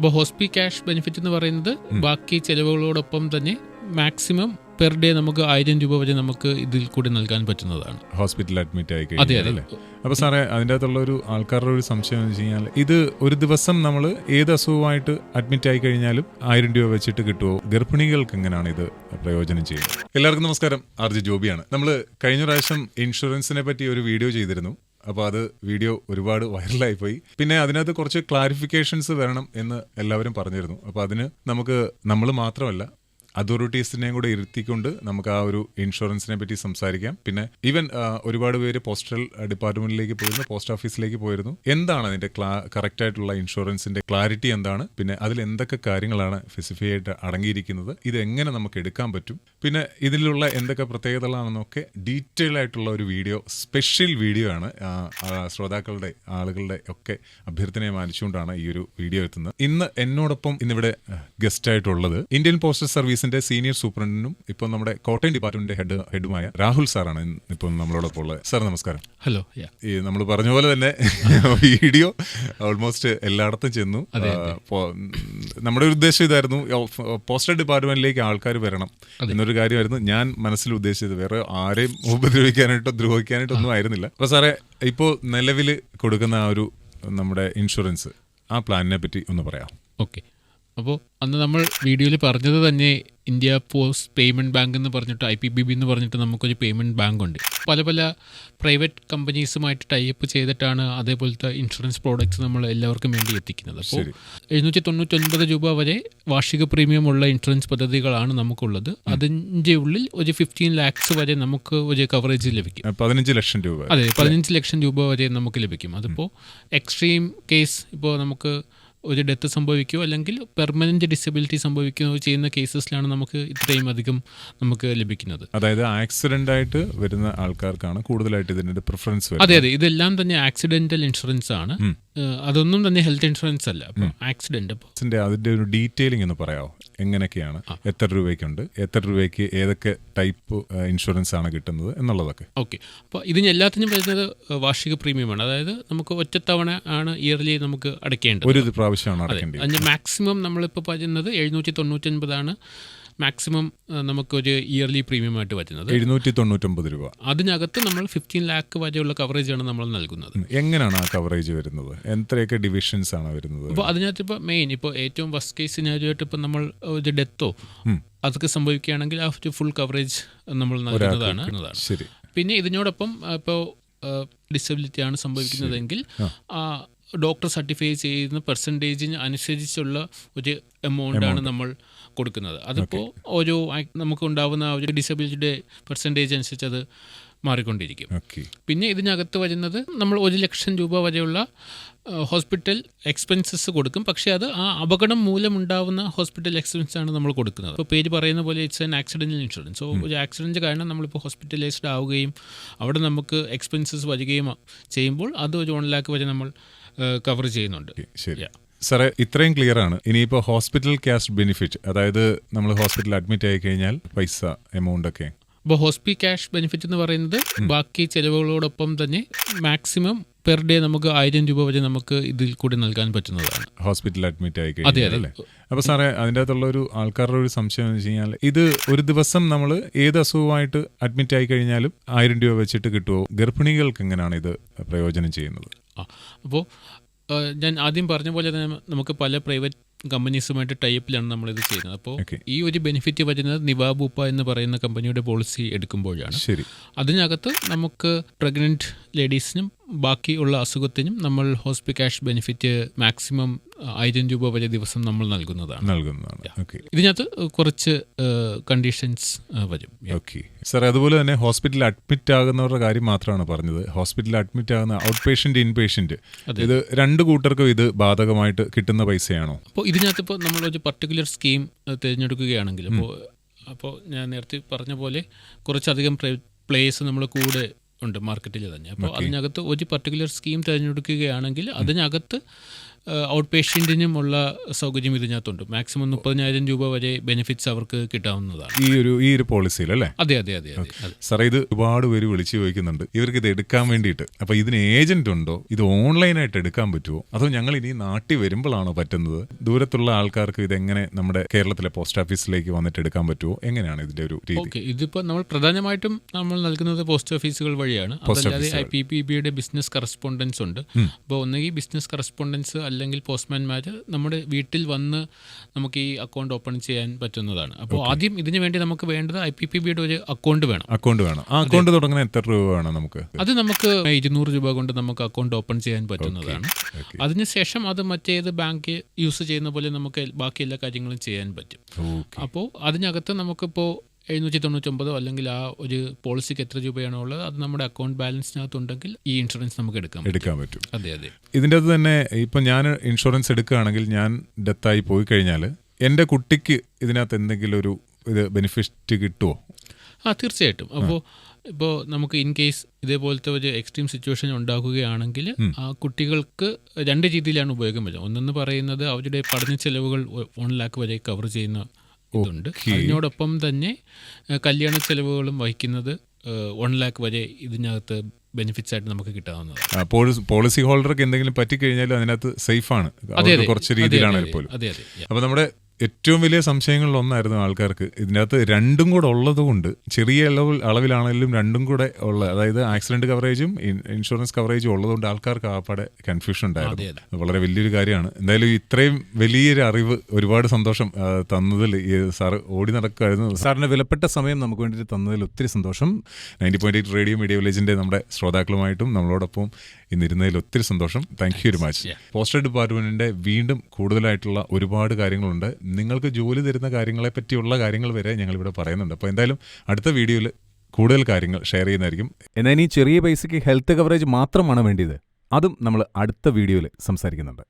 അപ്പോൾ ഹോസ്പി cash benefit എന്ന് പറയുന്നത് ബാക്കി ചെലവുകളോടൊപ്പം തന്നെ മാക്സിമം പെർ ഡേ നമുക്ക് ആയിരം രൂപ വരെ നമുക്ക് ഇതിൽ കൂടി നൽകാൻ പറ്റുന്നതാണ്. ഹോസ്പിറ്റലിൽ അഡ്മിറ്റ് ആയി അതെ അതെ. അപ്പൊ സാറേ അതിന്റെ അകത്തുള്ള ഒരു ആൾക്കാരുടെ ഒരു സംശയം എന്ന് വെച്ച് കഴിഞ്ഞാൽ ഇത് ഒരു ദിവസം നമ്മൾ ഏത് അസുഖമായിട്ട് അഡ്മിറ്റ് ആയി കഴിഞ്ഞാലും ആയിരം രൂപ വെച്ചിട്ട് കിട്ടുമോ ഗർഭിണികൾക്ക് എങ്ങനെയാണ് ഇത് പ്രയോജനം ചെയ്യുന്നത്? എല്ലാവർക്കും നമസ്കാരം. ആർ ജി ജോബിയാണ്. നമ്മൾ കഴിഞ്ഞ പ്രാവശ്യം ഇൻഷുറൻസിനെ പറ്റി ഒരു വീഡിയോ ചെയ്തിരുന്നു. അപ്പോൾ അത് വീഡിയോ ഒരുപാട് വൈറലായി പോയി പിന്നെ അതിനകത്ത് കുറച്ച് ക്ലാരിഫിക്കേഷൻസ് വരണം എന്ന് എല്ലാവരും പറഞ്ഞിരുന്നു. അപ്പോൾ അതിന് നമുക്ക് നമ്മൾ മാത്രമല്ല അതോറിറ്റീസിനെയും കൂടെ ഇരുത്തിക്കൊണ്ട് നമുക്ക് ആ ഒരു ഇൻഷുറൻസിനെ പറ്റി സംസാരിക്കാം. പിന്നെ ഈവൻ ഒരുപാട് പേര് പോസ്റ്റൽ ഡിപ്പാർട്ട്മെന്റിലേക്ക് പോയിരുന്നു പോസ്റ്റ് ഓഫീസിലേക്ക് പോയിരുന്നു. എന്താണ് അതിന്റെ കറക്റ്റ് ആയിട്ടുള്ള ഇൻഷുറൻസിന്റെ ക്ലാരിറ്റി എന്താണ്? പിന്നെ അതിൽ എന്തൊക്കെ കാര്യങ്ങളാണ് സ്പെസിഫൈ ആയിട്ട് അടങ്ങിയിരിക്കുന്നത്? ഇത് എങ്ങനെ നമുക്ക് എടുക്കാൻ പറ്റും? പിന്നെ ഇതിലുള്ള എന്തൊക്കെ പ്രത്യേകതകളാണെന്നൊക്കെ ഡീറ്റെയിൽ ആയിട്ടുള്ള ഒരു വീഡിയോ സ്പെഷ്യൽ വീഡിയോ ആണ് ശ്രോതാക്കളുടെ ആളുകളുടെ ഒക്കെ അഭ്യർത്ഥനയെ മാനിച്ചുകൊണ്ടാണ് ഈ ഒരു വീഡിയോ എത്തുന്നത്. ഇന്ന് എന്നോടൊപ്പം ഇന്നിവിടെ ഗസ്റ്റ് ആയിട്ടുള്ളത് ഇന്ത്യൻ പോസ്റ്റൽ സർവീസിന്റെ സീനിയർ സൂപ്രണ്ടിനും ഇപ്പോൾ നമ്മുടെ കോട്ടയം ഡിപ്പാർട്ട്മെന്റിന്റെ ഹെഡ് ഹെഡുമായ രാഹുൽ സാറാണ് ഇപ്പോൾ ഇപ്പം നമ്മളോടൊപ്പം ഉള്ളത്. സാർ നമസ്കാരം. ഹലോ ഈ നമ്മൾ പറഞ്ഞ പോലെ തന്നെ വീഡിയോ ഓൾമോസ്റ്റ് എല്ലായിടത്തും ചെന്നു. നമ്മുടെ ഒരു ഉദ്ദേശം ഇതായിരുന്നു പോസ്റ്റൽ ഡിപ്പാർട്ട്മെന്റിലേക്ക് ആൾക്കാർ വരണം എന്നൊരു കാര്യമായിരുന്നു. ഞാൻ മനസ്സിൽ ഉദ്ദേശിച്ചത് വേറെ ആരെയും ഉപദ്രവിക്കാനായിട്ടോ ദ്രോഹിക്കാനായിട്ടോ ഒന്നും ആയിരുന്നില്ല. അപ്പൊ സാറേ ഇപ്പോൾ നിലവിൽ കൊടുക്കുന്ന ആ ഒരു നമ്മുടെ ഇൻഷുറൻസ് ആ പ്ലാനിനെ പറ്റി ഒന്ന് പറയാം ഓക്കെ അപ്പോൾ അന്ന് നമ്മൾ വീഡിയോയിൽ പറഞ്ഞത് തന്നെ ഇന്ത്യ പോസ്റ്റ് പേയ്മെന്റ് ബാങ്ക് എന്ന് പറഞ്ഞിട്ട് ഐ പി ബി ബി എന്ന് പറഞ്ഞിട്ട് നമുക്കൊരു പേയ്മെന്റ് ബാങ്ക് ഉണ്ട്. പല പല പ്രൈവറ്റ് കമ്പനീസുമായിട്ട് ടൈപ്പ് ചെയ്തിട്ടാണ് അതേപോലത്തെ ഇൻഷുറൻസ് പ്രോഡക്റ്റ്സ് നമ്മൾ എല്ലാവർക്കും വേണ്ടി എത്തിക്കുന്നത്. അപ്പോൾ. എഴുന്നൂറ്റി തൊണ്ണൂറ്റൊൻപത് രൂപ വരെ വാർഷിക പ്രീമിയം ഉള്ള ഇൻഷുറൻസ് പദ്ധതികളാണ് നമുക്കുള്ളത്. അതിന്റെ ഉള്ളിൽ ഒരു ഫിഫ്റ്റീൻ ലാക്സ് വരെ നമുക്ക് ഒരു കവറേജ് ലഭിക്കും. പതിനഞ്ച് ലക്ഷം രൂപ അതെ പതിനഞ്ച് ലക്ഷം രൂപ വരെ നമുക്ക് ലഭിക്കും. അതിപ്പോൾ എക്സ്ട്രീം കേസ് ഇപ്പോൾ നമുക്ക് ഒരു ഡെത്ത് സംഭവിക്കുകയോ അല്ലെങ്കിൽ പെർമനന്റ് ഡിസബിലിറ്റി സംഭവിക്കുകയോ ചെയ്യുന്ന കേസസിലാണ് നമുക്ക് ഇത്രയും അധികം നമുക്ക് ലഭിക്കുന്നത്. അതായത് ആക്സിഡന്റ് ആയിട്ട് വരുന്ന ആൾക്കാർക്കാണ് കൂടുതലായിട്ട് ഇതിന്റെ പ്രിഫറൻസ് അതെ അതെ. ഇതെല്ലാം തന്നെ ആക്സിഡന്റൽ ഇൻഷുറൻസ് ആണ്. അതൊന്നും തന്നെ ഹെൽത്ത് ഇൻഷുറൻസ് അല്ല. ആക്സിഡന്റ് അതിന്റെ ഒരു ഡീറ്റെയിലിംഗ് ഒന്ന് പറയാമോ എങ്ങനെയൊക്കെയാണ്? എത്ര രൂപയ്ക്കുണ്ട്? എത്ര രൂപയ്ക്ക് ഏതൊക്കെ ടൈപ്പ് ഇൻഷുറൻസ് ആണ് കിട്ടുന്നത് എന്നുള്ളതൊക്കെ. ഓക്കെ. അപ്പോൾ ഇതിന് എല്ലാത്തിനും വരുന്നത് വാർഷിക പ്രീമിയമാണ് അതായത് നമുക്ക് ഒറ്റത്തവണ ആണ് ഇയർലി നമുക്ക് അടയ്ക്കേണ്ടത്. ഒരു പ്രാവശ്യമാണ് അടയ്ക്കേണ്ടത് അതിന്റെ മാക്സിമം നമ്മളിപ്പോൾ പറയുന്നത് എഴുന്നൂറ്റി തൊണ്ണൂറ്റൊൻപതാണ്. മാക്സിമം നമുക്കൊരു ഇയർലി പ്രീമിയം ആയിട്ട് പറ്റുന്നത്. എഴുന്നൂറ്റി തൊണ്ണൂറ്റൊമ്പത് രൂപ. അതിനകത്ത് നമ്മൾ ഫിഫ്റ്റീൻ ലാക്ക് വരെയുള്ള കവറേജ് ആണ് നമ്മൾ നൽകുന്നത്. എങ്ങനെയാണ് ആ കവറേജ് വരുന്നത്? എത്രയൊക്കെ ഡിവിഷൻസ് ആണ് വരുന്നത്? അപ്പോൾ അതിനകത്ത് ഇപ്പോൾ മെയിൻ ഇപ്പോൾ ഏറ്റവും വസ്റ്റ് കേസ് സിനാരിയായിട്ട് ഇപ്പോൾ നമ്മൾ ഒരു ഡെത്തോ അതൊക്കെ സംഭവിക്കുകയാണെങ്കിൽ ആ ഒരു ഫുൾ കവറേജ് നമ്മൾ നൽകുന്നതാണ് ശരി. പിന്നെ ഇതിനോടൊപ്പം ഇപ്പോൾ ഡിസബിലിറ്റി ആണ് സംഭവിക്കുന്നതെങ്കിൽ ആ ഡോക്ടർ സർട്ടിഫൈ ചെയ്യുന്ന പെർസെന്റേജിന് അനുസരിച്ചുള്ള ഒരു എമൗണ്ട് ആണ് നമ്മൾ കൊടുക്കുന്നത്. അതിപ്പോൾ ഓരോ നമുക്ക് ഉണ്ടാവുന്ന ഒരു ഡിസബിലിറ്റിയുടെ പെർസെന്റേജ് അനുസരിച്ച് അത് മാറിക്കൊണ്ടിരിക്കും. പിന്നെ ഇതിനകത്ത് വരുന്നത് നമ്മൾ ഒരു ലക്ഷം രൂപ വരെയുള്ള ഹോസ്പിറ്റൽ എക്സ്പെൻസസ് കൊടുക്കും. പക്ഷേ അത് ആ അപകടം മൂലമുണ്ടാവുന്ന ഹോസ്പിറ്റൽ എക്സ്പെൻസ് ആണ് നമ്മൾ കൊടുക്കുന്നത്. ഇപ്പോൾ പേര് പറയുന്ന പോലെ it's an accidental insurance so ഒരു ആക്സിഡന്റ് കാരണം നമ്മളിപ്പോൾ ഹോസ്പിറ്റലൈസ്ഡ് ആവുകയും അവിടെ നമുക്ക് എക്സ്പെൻസസ് വരികയും ചെയ്യുമ്പോൾ അത് ഒരു വൺ ലാക്ക് വരെ നമ്മൾ കവർ ചെയ്യുന്നുണ്ട്. ശരി. സാറേ ഇത്രയും ക്ലിയർ ആണ്. ഇനിയിപ്പോൾ ഹോസ്പിറ്റൽ ക്യാഷ് ബെനിഫിറ്റ് അതായത് നമ്മൾ ഹോസ്പിറ്റലിൽ അഡ്മിറ്റ് ആയി കഴിഞ്ഞാൽ പൈസ എമൗണ്ട് ഒക്കെ. അപ്പോൾ ഹോസ്പി ക്യാഷ് ബെനിഫിറ്റ് എന്ന് പറയുന്നത് ബാക്കി ചെലവുകളോടൊപ്പം തന്നെ മാക്സിമം പെർ ഡേ നമുക്ക് ആയിരം രൂപ വരെ നമുക്ക് ഇതിൽ കൂടി നൽകാൻ പറ്റുന്നതാണ്. ഹോസ്പിറ്റലിൽ അഡ്മിറ്റ് ആയി അതെ. അല്ലേ? അപ്പോൾ സാറേ അതിന്റെ അകത്തുള്ള ഒരു ആൾക്കാരുടെ ഒരു സംശയം എന്ന് വെച്ച് കഴിഞ്ഞാൽ ഇത് ഒരു ദിവസം നമ്മൾ ഏത് അസുഖമായിട്ട് അഡ്മിറ്റ് ആയി കഴിഞ്ഞാലും ആയിരം രൂപ വെച്ചിട്ട് കിട്ടുമോ ഗർഭിണികൾക്ക് എങ്ങനെയാണ് ഇത് പ്രയോജനം ചെയ്യുന്നത്? ആ. അപ്പോൾ ഞാൻ ആദ്യം പറഞ്ഞ പോലെ തന്നെ നമുക്ക് പല പ്രൈവറ്റ് കമ്പനീസുമായിട്ട് ടൈപ്പിലാണ് നമ്മളിത് ചെയ്യുന്നത്. അപ്പോൾ ഈ ഒരു ബെനിഫിറ്റ് വരുന്നത് നിവാബൂപ്പ എന്ന് പറയുന്ന കമ്പനിയുടെ പോളിസി എടുക്കുമ്പോഴാണ്. ശരി. അതിനകത്ത് നമുക്ക് പ്രഗ്നന്റ് ലേഡീസിനും ബാക്കിയുള്ള അസുഖത്തിനും നമ്മൾ ഹോസ്പി ക്യാഷ് ബെനിഫിറ്റ് മാക്സിമം ആയിരം രൂപ വരെ ദിവസം നമ്മൾ നൽകുന്നതാണ്. നൽകുന്നതാണ്. ഓക്കെ ഇതിനകത്ത് കുറച്ച് കണ്ടീഷൻസ് വരും. ഓക്കെ സാർ അതുപോലെ തന്നെ ഹോസ്പിറ്റലിൽ അഡ്മിറ്റ് ആകുന്നവരുടെ കാര്യം മാത്രമാണ് പറഞ്ഞത്. ഹോസ്പിറ്റലിൽ അഡ്മിറ്റ് ആകുന്ന ഔട്ട് പേഷ്യന്റ് ഇൻ പേഷ്യന്റ് ഇത് രണ്ട് കൂട്ടർക്കും ഇത് ബാധകമായിട്ട് കിട്ടുന്ന പൈസയാണോ? അപ്പോൾ ഇതിനകത്ത് ഇപ്പോൾ നമ്മളൊരു പർട്ടിക്കുലർ സ്കീം തിരഞ്ഞെടുക്കുകയാണെങ്കിൽ അപ്പോൾ അപ്പോൾ ഞാൻ നേരത്തെ പറഞ്ഞ പോലെ കുറച്ചധികം പ്ലേസ് നമ്മൾ കൂടെ ഉണ്ട് മാർക്കറ്റിൽ തന്നെ. അപ്പോൾ അതിനകത്ത് ഒരു പർട്ടിക്കുലർ സ്കീം തിരഞ്ഞെടുക്കുകയാണെങ്കിൽ അതിനകത്ത് ഔട്ട് പേഷ്യന്റിനും ഉള്ള സൗകര്യം ഇതിനകത്തുണ്ട്. മാക്സിമം മുപ്പതിനായിരം രൂപ വരെ ബെനിഫിറ്റ്സ് അവർക്ക് കിട്ടാവുന്നതാണ്. ഈ ഒരു ഈ ഒരു പോളിസിയിൽ അല്ലേ? അതെ അതെ അതെ സാറേ ഇത് ഒരുപാട് പേര് വിളിച്ചു ചോദിക്കുന്നുണ്ട്. ഇവർക്ക് ഇത് എടുക്കാൻ വേണ്ടിയിട്ട്. അപ്പൊ ഇതിന് ഏജന്റ് ഉണ്ടോ? ഇത് ഓൺലൈനായിട്ട് എടുക്കാൻ പറ്റുമോ അതോ ഞങ്ങൾ ഇനി നാട്ടിൽ വരുമ്പോഴാണോ പറ്റുന്നത്? ദൂരത്തുള്ള ആൾക്കാർക്ക് ഇത് എങ്ങനെ നമ്മുടെ കേരളത്തിലെ പോസ്റ്റ് ഓഫീസിലേക്ക് വന്നിട്ട് എടുക്കാൻ പറ്റുമോ എങ്ങനെയാണ് ഇതിന്റെ ഒരു രീതി? ഓക്കെ ഇതിപ്പോ നമ്മൾ പ്രധാനമായിട്ടും നമ്മൾ നൽകുന്നത് പോസ്റ്റ് ഓഫീസുകൾ വഴിയാണ്. അതല്ലാതെ ഐ പി പി ബിയുടെ ബിസിനസ് കറസ്പോണ്ടൻസ് ഉണ്ട്. അപ്പോൾ ഒന്നുകിൽ ബിസിനസ് കറസ്പോണ്ടൻസ് അല്ലെങ്കിൽ പോസ്റ്റ്മാൻമാർ നമ്മുടെ വീട്ടിൽ വന്ന് നമുക്ക് ഈ അക്കൗണ്ട് ഓപ്പൺ ചെയ്യാൻ പറ്റുന്നതാണ്. അപ്പോൾ ആദ്യം ഇതിനു വേണ്ടി നമുക്ക് വേണ്ടത് ഐ പി പി ബിയുടെ ഒരു അക്കൗണ്ട് വേണം. അക്കൗണ്ട് വേണം. ആ അക്കൗണ്ട് തുടങ്ങുന്ന എത്ര രൂപ വേണം നമുക്ക്? അത് നമുക്ക് ഇരുന്നൂറ് രൂപ കൊണ്ട് നമുക്ക് അക്കൗണ്ട് ഓപ്പൺ ചെയ്യാൻ പറ്റുന്നതാണ്. അതിനുശേഷം അത് മറ്റേത് ബാങ്ക് യൂസ് ചെയ്യുന്ന പോലെ നമുക്ക് ബാക്കി എല്ലാ കാര്യങ്ങളും ചെയ്യാൻ പറ്റും. അപ്പോൾ അതിനകത്ത് നമുക്കിപ്പോൾ എഴുന്നൂറ്റി തൊണ്ണൂറ്റൊമ്പതോ അല്ലെങ്കിൽ ആ ഒരു പോളിസിക്ക് എത്ര രൂപയാണോ ഉള്ളത് അത് നമ്മുടെ അക്കൗണ്ട് ബാലൻസിനകത്തുണ്ടെങ്കിൽ ഈ ഇൻഷുറൻസ് നമുക്ക് എടുക്കാം എടുക്കാൻ പറ്റും. അതെ അതെ. ഇതിന്റെ അത് തന്നെ ഇപ്പം ഞാൻ ഇൻഷുറൻസ് എടുക്കുകയാണെങ്കിൽ ഞാൻ ഡെത്തായി പോയി കഴിഞ്ഞാൽ എന്റെ കുട്ടിക്ക് ഇതിനകത്ത് എന്തെങ്കിലും ഒരു ഇത് ബെനിഫിറ്റ് കിട്ടുമോ ആ തീർച്ചയായിട്ടും. അപ്പോൾ ഇപ്പോൾ നമുക്ക് ഇൻ കേസ് ഇതേപോലത്തെ ഒരു എക്സ്ട്രീം സിറ്റുവേഷൻ ഉണ്ടാക്കുകയാണെങ്കിൽ ആ കുട്ടികൾക്ക് രണ്ട് രീതിയിലാണ് ഉപയോഗം വരുന്നത് ഒന്നെന്ന് പറയുന്നത് അവരുടെ പഠന ചെലവുകൾ വൺ ലാക്ക് വരെ കവർ ചെയ്യുന്ന ഇതുണ്ട്. അതിനോടൊപ്പം തന്നെ കല്യാണ ചെലവുകളും വഹിക്കുന്നത് വൺ ലാക്ക് വരെ ഇതിനകത്ത് ബെനിഫിറ്റ്സ് ആയിട്ട് നമുക്ക് കിട്ടാവുന്നതാണ്. പോളിസി ഹോൾഡർക്ക് എന്തെങ്കിലും പറ്റിക്കഴിഞ്ഞാൽ അതിനകത്ത് സേഫ് ആണ്. കുറച്ച് അതെ അപ്പോൾ നമ്മുടെ ഏറ്റവും വലിയ സംശയങ്ങളിൽ ഒന്നായിരുന്നു ആൾക്കാർക്ക്. ഇതിനകത്ത് രണ്ടും കൂടെ ഉള്ളതുകൊണ്ട് ചെറിയ അളവിൽ അളവിലാണെങ്കിലും രണ്ടും കൂടെ ഉള്ള അതായത് ആക്സിഡന്റ് കവറേജും ഇൻഷുറൻസ് കവറേജും ഉള്ളതുകൊണ്ട് ആൾക്കാർക്ക് ആപ്പാടെ കൺഫ്യൂഷൻ ഉണ്ടായിരുന്നു. വളരെ വലിയൊരു കാര്യമാണ്. എന്തായാലും ഇത്രയും വലിയൊരു അറിവ് ഒരുപാട് സന്തോഷം തന്നതിൽ സാർ ഓടി നടക്കുമായിരുന്നു. സാറിന്റെ വിലപ്പെട്ട സമയം നമുക്ക് വേണ്ടിയിട്ട് തന്നതിൽ ഒത്തിരി സന്തോഷം. Ninety point eight radio media വില്ലേജിന്റെ നമ്മുടെ ശ്രോതാക്കളുമായിട്ടും നമ്മളോടൊപ്പം ഇന്നിരുന്നതിൽ ഒത്തിരി സന്തോഷം. Thank you very much poster postal ഡിപ്പാർട്ട്മെന്റിന്റെ വീണ്ടും കൂടുതലായിട്ടുള്ള ഒരുപാട് കാര്യങ്ങളുണ്ട്. നിങ്ങൾക്ക് ജോലി തരുന്ന കാര്യങ്ങളെ പറ്റിയുള്ള കാര്യങ്ങൾ വരെ ഞങ്ങൾ ഇവിടെ പറയുന്നുണ്ട്. അപ്പോൾ എന്തായാലും അടുത്ത വീഡിയോയിൽ കൂടുതൽ കാര്യങ്ങൾ ഷെയർ ചെയ്യുന്നതായിരിക്കും. എന്നാൽ ഈ ചെറിയ പൈസയ്ക്ക് ഹെൽത്ത് കവറേജ് മാത്രമാണ് വേണ്ടിയത്. അതും നമ്മൾ അടുത്ത വീഡിയോയിൽ സംസാരിക്കുന്നുണ്ട്.